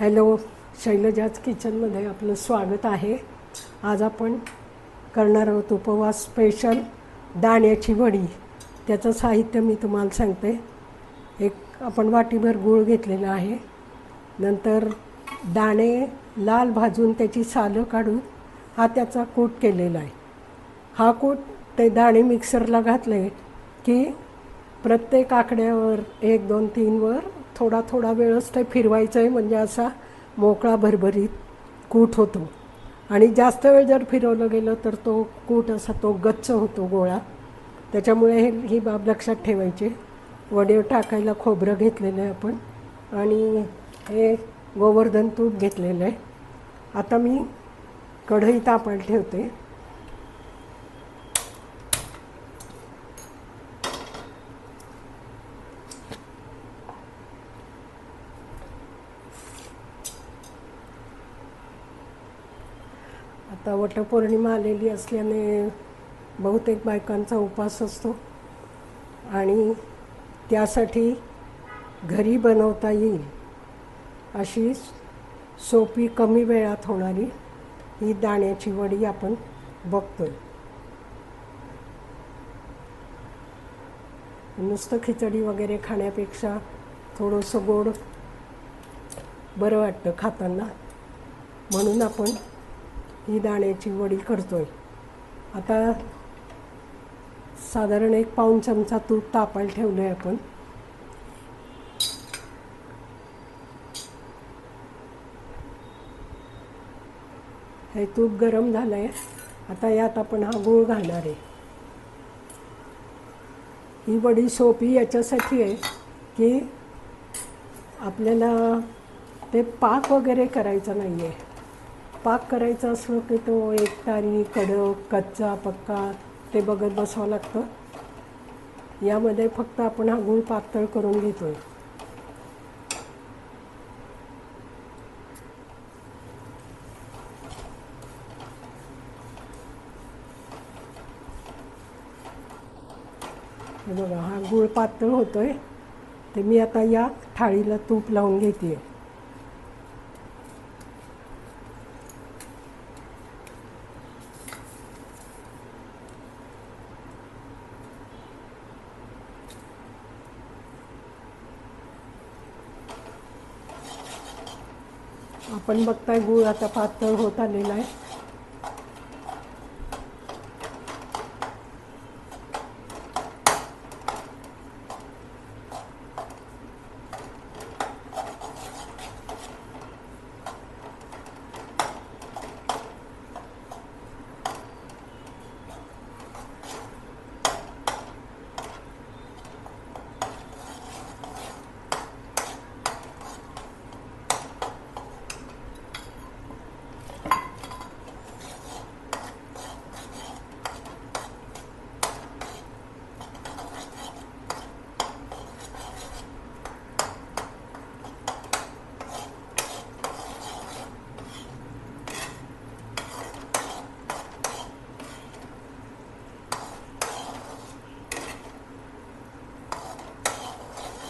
Hello शैलजाज किचनमध्ये आपलं स्वागत आहे. आज आपण करणार आहोत उपवास स्पेशल दाण्याची वडी. त्याचं साहित्य मी तुम्हाला सांगते. एक आपण वाटीभर गूळ घेतलेला आहे. नंतर दाणे लाल भाजून त्याची सालं काढून हा त्याचा कूट केलेला आहे. हा कूट ते दाणे मिक्सरला घातले की प्रत्येक आकड्यावर एक दोन तीनवर थोडा थोडा वेळच ते फिरवायचं आहे म्हणजे असा मोकळा भरभरीत कूट होतो. आणि जास्त वेळ जर फिरवलं गेलं तर तो कूट असा तो गच्च होतो गोळा. त्याच्यामुळे हे ही बाब लक्षात ठेवायची. वडीव टाकायला खोबरं घेतलेलं आहे आपण. आणि हे गोवर्धन तूप घेतलेलं आहे. आता मी कढई तापायला ठेवते. आता वटपौर्णिमा आलेली असल्याने बहुतेक बायकांचा उपवास असतो. आणि त्यासाठी घरी बनवता येईल अशी सोपी कमी वेळात होणारी ही दाण्याची वडी आपण बघतोय. नुसतं खिचडी वगैरे खाण्यापेक्षा थोडंसं गोड बरं वाटतं खाताना. म्हणून आपण ही दाण्याची वडी करतोय. आता साधारण एक पाऊण चमचा तूप तापायला ठेवलं आहे आपण. हे तूप गरम झालं आहे आता यात आपण हा गूळ घालणार आहे. ही वडी सोपी याच्यासाठी आहे की आपल्याला ते पाक वगैरे करायचं नाही आहे पाक करायचा असलो की तो एक तारी कडक कच्चा पक्का ते बघत बसावं लागतं. यामध्ये फक्त आपण हा गूळ पातळ करून घेतोय. हे बघा हा गूळ पातळ होतोय. ते मी आता या थाळीला तूप लावून घेते आपण बघताय गूळ आता पातळ होत आलेला आहे.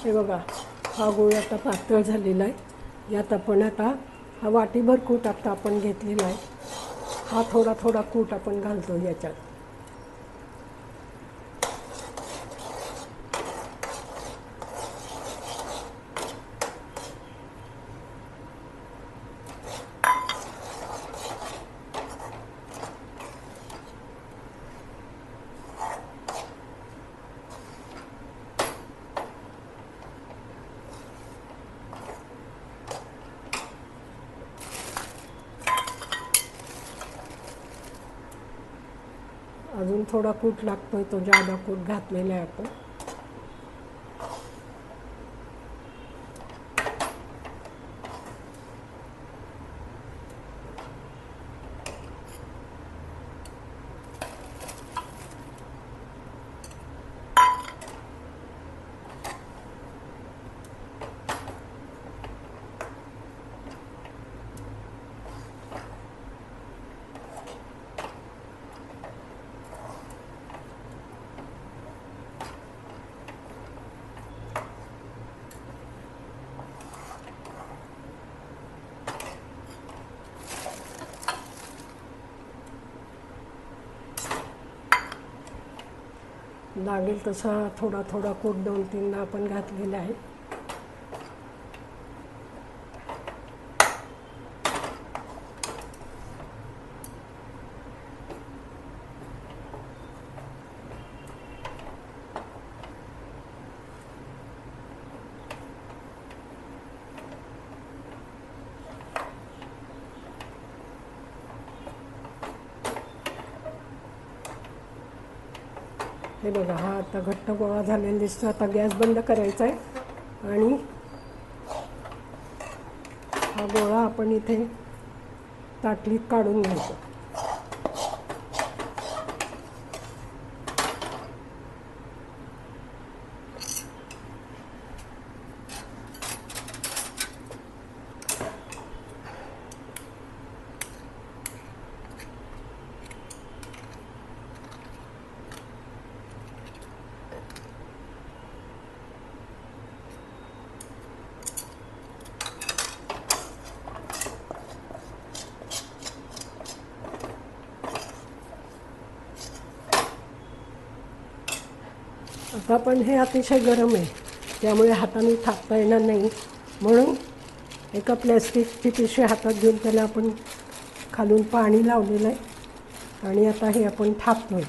हे बघा हा गोळ आता पातळ झालेला आहे. यात आपण आता हा वाटीभर कूट आता आपण घेतलेला आहे. हा थोडा थोडा कूट आपण घालतो याच्यात. अजून थोडा कूट लागतोय तो जादा कूट घातलेला आहे आपण. लागेल तसा थोडा थोडा कोट दोन तीनदा आपण घातलेला आहे. हे बघा हा आता घट्ट गोळा झालेला दिसतो आता गॅस बंद करायचा आहे. आणि हा गोळा आपण इथे ताटलीत काढून घ्यायचा. आता पण हे अतिशय गरम आहे. त्यामुळे हाताने थापता येणार नाही. म्हणून एका प्लॅस्टिकची पिशवी हातात घेऊन त्याला आपण खालून पाणी लावलेलं आहे. आणि आता हे आपण थापतोय.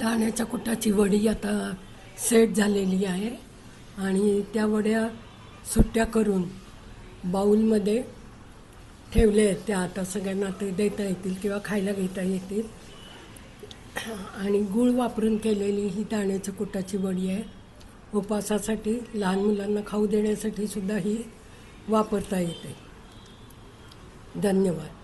दाण्याच्या कुटाची वडी आता सेट झालेली आहे. आणि त्या वड्या सुट्ट्या करून बाऊलमध्ये ठेवले आहेत. त्या आता सगळ्यांना ते देता येतील किंवा खायला घेता येतील. आणि गूळ वापरून केलेली ही दाण्याच्या कुटाची वडी आहे. उपवासासाठी लहान मुलांना खाऊ देण्यासाठी सुद्धा ही वापरता येते. धन्यवाद.